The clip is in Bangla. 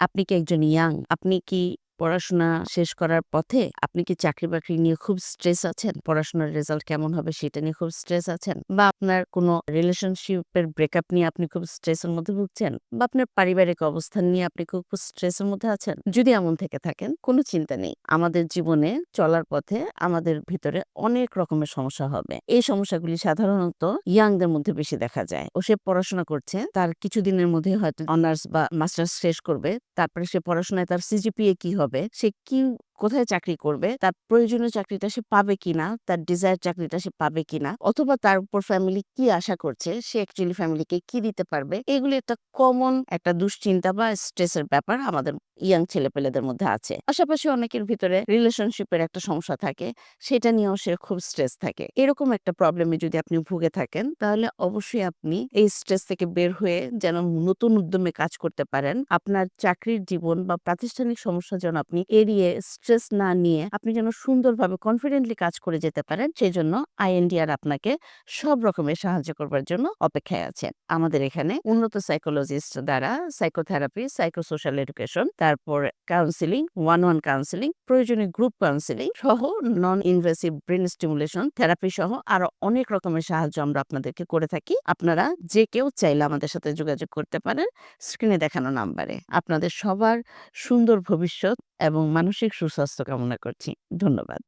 আপনি কি একজন ইয়াং আপনি কি পড়াশোনা শেষ করার পথে আপনি কি চাকরি বাকরি নিয়ে খুব স্ট্রেস আছেন? পড়াশোনার রেজাল্ট কেমন হবে সেটা নিয়ে খুব স্ট্রেস আছেন? বা আপনার কোনো রিলেশনশিপের ব্রেকআপ নিয়ে আপনি খুব স্ট্রেসের মধ্যে ভুগছেন? বা আপনার পারিবারিক অবস্থান নিয়ে আপনি খুব স্ট্রেসের মধ্যে আছেন? যদি এমন থেকে থাকেন, কোনো চিন্তা নেই। আমাদের জীবনে চলার পথে আমাদের ভিতরে অনেক রকমের সমস্যা হবে। এই সমস্যাগুলি সাধারণত ইয়াংদের মধ্যে বেশি দেখা যায়। ও সে পড়াশোনা করছে, তার কিছুদিনের মধ্যে হয়তো অনার্স বা মাস্টার্স শেষ করবে। তারপরে সে পড়াশোনায় তার সিজিপিএ কি হবে? সে কি কোথায় চাকরি করবে, তার প্রয়োজনীয় চাকরিটা সে পাবে কিনা, তার ডিজায়ার চাকরিটা সে পাবে কিনা, অথবা তার উপর ফ্যামিলি কি আশা করছে, সে অ্যাকচুয়ালি ফ্যামিলিকে কি দিতে পারবে, এগুলি একটা কমন একটা দুশ্চিন্তা বা স্ট্রেসের ব্যাপার আমাদের ইয়াং ছেলেপেলেদের মধ্যে আছে। পাশাপাশি অনেকের ভিতরে রিলেশনশিপের একটা সমস্যা থাকে, সেটা নিয়েও সে খুব স্ট্রেস থাকে। এরকম একটা প্রবলেমে যদি আপনি ভুগে থাকেন, তাহলে অবশ্যই আপনি এই স্ট্রেস থেকে বের হয়ে যেন নতুন উদ্যমে কাজ করতে পারেন। আপনার চাকরির জীবন বা প্রাতিষ্ঠানিক সমস্যা যেন আপনি এড়িয়ে স্ট্রেস না নিয়ে আপনি যেন সুন্দরভাবে কনফিডেন্টলি কাজ করে যেতে পারেন সেই জন্য আইএনডিআর আপনাকে সব রকমের সাহায্য করবার জন্য অপেক্ষায় আছে। আমাদের এখানে উন্নত সাইকোলজিস্ট দ্বারা সাইকোথেরাপি সাইকোসোশ্যাল এডুকেশন তারপর কাউন্সিলিং ওয়ান ওয়ান কাউন্সিলিং প্রয়োজনীয় গ্রুপ কাউন্সিলিং সহ non invasive brain stimulation therapy সহ আরও অনেক রকমের সাহায্য আমরা আপনাদেরকে করে থাকি। আপনারা যে কেউ চাইলে আমাদের সাথে যোগাযোগ করতে পারেন স্ক্রিনে দেখানো নাম্বারে আপনাদের সবার সুন্দর ভবিষ্যৎ এবং মানসিক সুস্বাস্থ্য কামনা করছি। ধন্যবাদ।